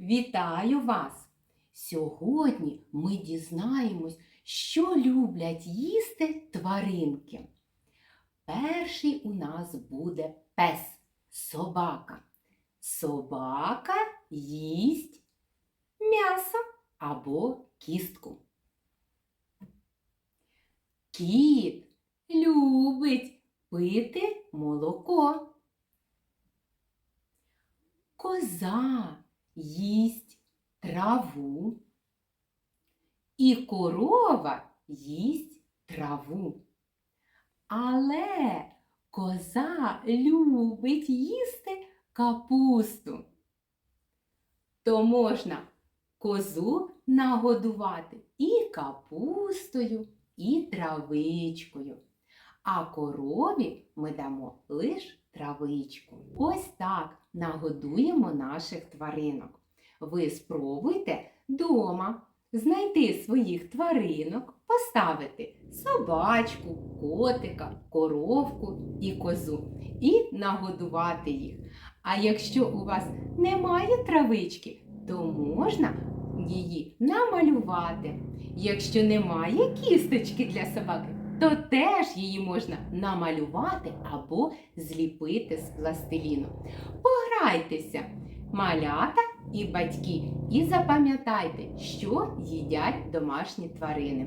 Вітаю вас! Сьогодні ми дізнаємось, що люблять їсти тваринки. Перший у нас буде пес, собака. Собака їсть м'ясо або кістку. Кіт любить пити молоко. Коза їсть траву. І корова їсть траву. Але коза любить їсти капусту. То можна козу нагодувати і капустою, і травичкою. А корові ми дамо лише травичку. Ось так нагодуємо наших тваринок. Ви спробуйте дома знайти своїх тваринок, поставити собачку, котика, коровку і козу і нагодувати їх. А якщо у вас немає травички, то можна її намалювати. Якщо немає кісточки для собаки, то теж її можна намалювати або зліпити з пластиліну. Пограйтеся, малята і батьки, і запам'ятайте, що їдять домашні тварини.